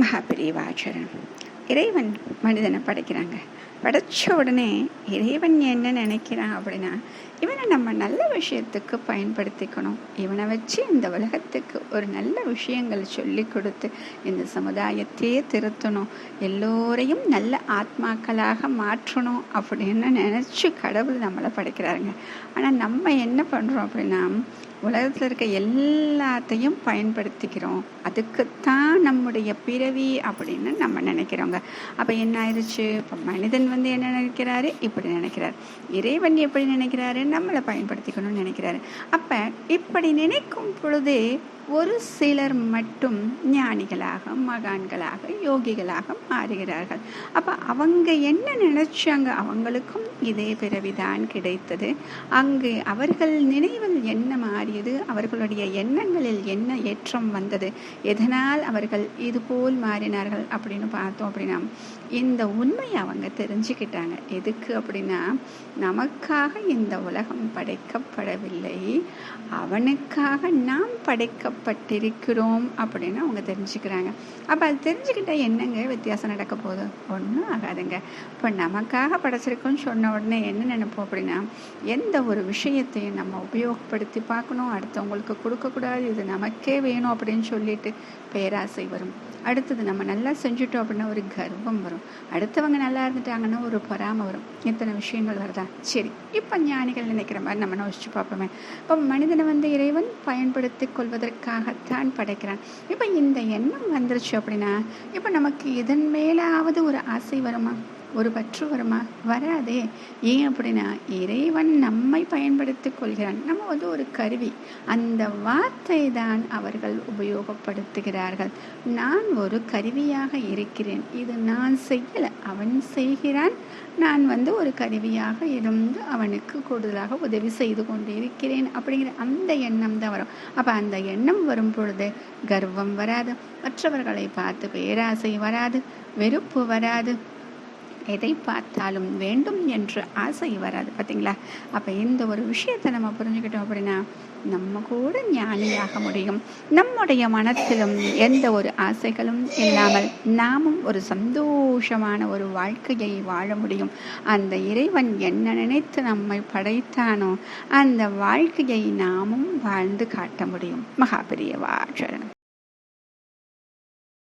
மகாபிரிவாச்சரன். இறைவன் மனிதனை படைக்கிறாங்க. படைச்ச உடனே இறைவன் என்ன நினைக்கிறான் அப்படின்னா இவனை நம்ம நல்ல விஷயத்துக்கு பயன்படுத்திக்கணும். இவனை வச்சு இந்த உலகத்துக்கு ஒரு நல்ல விஷயங்கள் சொல்லி கொடுத்து இந்த சமுதாயத்தையே திருத்தணும். எல்லோரையும் நல்ல ஆத்மாக்களாக மாற்றணும் அப்படின்னு நினச்சி கடவுள் நம்மளை படைக்கிறாருங்க. ஆனால் நம்ம என்ன பண்ணுறோம் அப்படின்னா உலகத்தில் இருக்க எல்லாத்தையும் பயன்படுத்திக்கிறோம். அதுக்குத்தான் நம்முடைய பிறவி அப்படின்னு நம்ம நினைக்கிறோங்க. அப்போ என்ன ஆயிடுச்சு இப்போ மனிதன் வந்து என்ன நினைக்கிறாரு? இப்படி நினைக்கிறார். இறைவன் எப்படி நினைக்கிறாரு? நம்மளை பயன்படுத்திக்கணும்னு நினைக்கிறாரு. அப்போ இப்படி நினைக்கும் பொழுதே ஒரு சிலர் மட்டும் ஞானிகளாக மகான்களாக யோகிகளாக மாறுகிறார்கள். அப்போ அவங்க என்ன நினைச்சாங்க அவங்களுக்கும் இதே பிறவிதான் கிடைத்தது? அங்கு அவர்கள் நினைவில் என்ன மாறியது? அவர்களுடைய எண்ணங்களில் என்ன ஏற்றம் வந்தது? எதனால் அவர்கள் இது போல் மாறினார்கள் அப்படின்னு பார்த்தோம் அப்படின்னா இந்த உண்மையை அவங்க தெரிஞ்சுக்கிட்டாங்க. எதுக்கு அப்படின்னா நமக்காக இந்த உலகம் படைக்கப்படவில்லை. அவனுக்காக நாம் படைக்க படைக்கப்பட்டிருக்கிறோம் அப்படின்னு அவங்க தெரிஞ்சுக்கிறாங்க. அப்போ அது தெரிஞ்சுக்கிட்டால் என்னங்க வித்தியாசம் நடக்க போகுது? ஒன்றும் ஆகாதுங்க. இப்போ நமக்காக படைச்சிருக்கோன்னு சொன்ன உடனே என்ன நினைப்போம் அப்படின்னா எந்த ஒரு விஷயத்தையும் நம்ம உபயோகப்படுத்தி பார்க்கணும். அடுத்தவங்களுக்கு கொடுக்கக்கூடாது. இது நமக்கே வேணும் அப்படின்னு சொல்லிட்டு பேராசை வரும். அடுத்தது நம்ம நல்லா செஞ்சுட்டோம் அப்படின்னா ஒரு கர்வம் வரும். அடுத்தவங்க நல்லா இருந்துட்டாங்கன்னா ஒரு பொறாமை வரும். இத்தனை விஷயங்கள் வருதா? சரி இப்போ ஞானிகள் நினைக்கிற மாதிரி நம்ம யோசிச்சு பார்ப்போமே. இப்போ மனிதனை வந்து இறைவன் பயன்படுத்தி நமக்காகத்தான் படைக்கிறான். இப்போ இந்த எண்ணம் வந்துருச்சு அப்படின்னா இப்போ நமக்கு இதன் மேலாவது ஒரு ஆசை வருமா? ஒரு பற்று வருமா வராதே. ஏன் அப்படின்னா இறைவன் நம்மை பயன்படுத்தி கொள்கிறான். நம்ம வந்து ஒரு கருவி. அந்த வார்த்தை தான் அவர்கள் உபயோகப்படுத்துகிறார்கள். நான் ஒரு கருவியாக இருக்கிறேன். இது நான் செய்யலை. அவன் செய்கிறான். நான் வந்து ஒரு கருவியாக இருந்து அவனுக்கு கூடுதலாக உதவி செய்து கொண்டு இருக்கிறேன் அப்படிங்கிற அந்த எண்ணம் தான் வரும். அப்போ அந்த எண்ணம் வரும் பொழுது கர்வம் வராது. மற்றவர்களை பார்த்து பேராசை வராது. வெறுப்பு வராது. எதை பார்த்தாலும் வேண்டும் என்று ஆசை வராது பார்த்தீங்களா? அப்போ இந்த ஒரு விஷயத்தை நம்ம புரிஞ்சுக்கிட்டோம் அப்படின்னா நம்ம கூட ஞானியாக முடியும். நம்முடைய மனத்திலும் எந்த ஒரு ஆசைகளும் இல்லாமல் நாமும் ஒரு சந்தோஷமான ஒரு வாழ்க்கையை வாழ முடியும். அந்த இறைவன் என்ன நினைத்து நம்மை படைத்தானோ அந்த வாழ்க்கையை நாமும் வாழ்ந்து காட்ட முடியும். மகாபெரிய வாழ